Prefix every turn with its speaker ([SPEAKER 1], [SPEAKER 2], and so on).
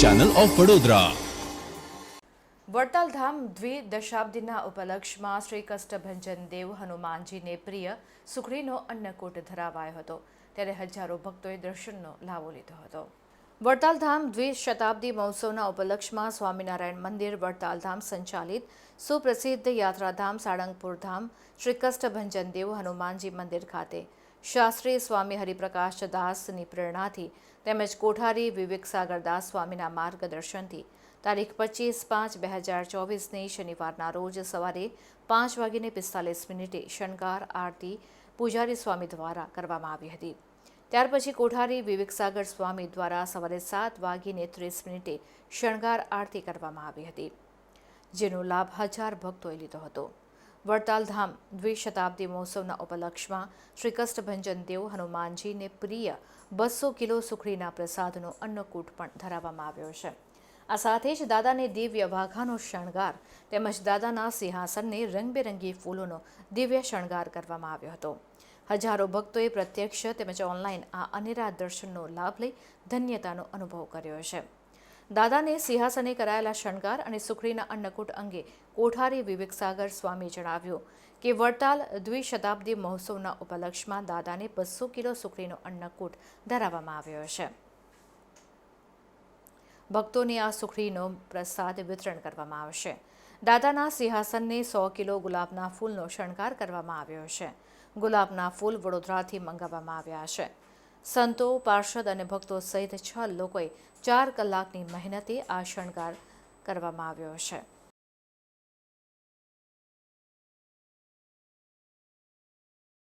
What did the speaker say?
[SPEAKER 1] Channel of Vadodara
[SPEAKER 2] Vadtal Dham દ્વિદશાબ્દીના ઉપલક્ષમાં શ્રી કષ્ટભંજન દેવ હનુમાનજીને પ્રિય સુખડીનો અન્નકૂટ ધરાવાયો હતો. ત્યારે હજારો ભક્તોએ દર્શનનો લાવો લીધો હતો. વડતાલ ધામ દ્વિશતાબ્દી મહોત્સવના ઉપલક્ષમાં સ્વામિનારાયણ મંદિર વડતાલ ધામ સંચાલિત સુપ્રસિદ્ધ યાત્રાધામ, સાળંગપુર ધામ શ્રી કષ્ટભંજન દેવ હનુમાનજી મંદિર ખાતે શાસ્ત્રી સ્વામી હરિપ્રકાશ દાસની પ્રેરણાથી તેમજ કોઠારી વિવેક સાગર દાસ સ્વામીના માર્ગદર્શનથી તારીખ પચીસ પાંચ બે હજાર ચોવીસની શનિવારના રોજ સવારે પાંચ વાગીને પિસ્તાલીસ મિનિટે શણગાર આરતી પૂજારી સ્વામી દ્વારા કરવામાં આવી હતી. ત્યાર પછી કોઠારી વિવેક સાગર સ્વામી દ્વારા સવારે સાત વાગીને ત્રીસ મિનિટે શણગાર આરતી કરવામાં આવી હતી, જેનો લાભ હજાર ભક્તોએ લીધો હતો. વડતાલ ધામ દ્વિશતાબ્દી મહોત્સવના ઉપલક્ષમાં શ્રી કષ્ટભંજન દેવ હનુમાનજીને પ્રિય બસો કિલો સુખડીના પ્રસાદનો અન્નકૂટ પણ ધરાવવામાં આવ્યો છે. આ સાથે જ દાદાને દિવ્ય વાઘાનો શણગાર તેમજ દાદાના સિંહાસનને રંગબેરંગી ફૂલોનો દિવ્ય શણગાર કરવામાં આવ્યો હતો. હજારો ભક્તોએ પ્રત્યક્ષ તેમજ ઓનલાઈન આ અનેરા દર્શનનો લાભ લઈ ધન્યતાનો અનુભવ કર્યો છે. દાદાને સિંહાસને કરાયેલા શણગાર અને સુખડીના અન્નકૂટ અંગે કોઠારી વિવેક સાગર સ્વામી જણાવ્યું કે વડતાલ દ્વિશતાબ્દી મહોત્સવના ઉપલક્ષમાં દાદાને બસો કિલો સુખડીનો અન્નકૂટ ધરાવવામાં આવ્યો છે. ભક્તોને આ સુખડીનો પ્રસાદ વિતરણ કરવામાં આવશે. દાદાના સિંહાસનને સો કિલો ગુલાબના ફૂલનો શણગાર કરવામાં આવ્યો છે. ગુલાબના ફૂલ વડોદરાથી મંગાવવામાં આવ્યા છે. સંતો, પાર્ષદ અને ભક્તો સહિત છ લોકોએ ચાર કલાકની મહેનતે આ શણગાર કરવામાં આવ્યો છે.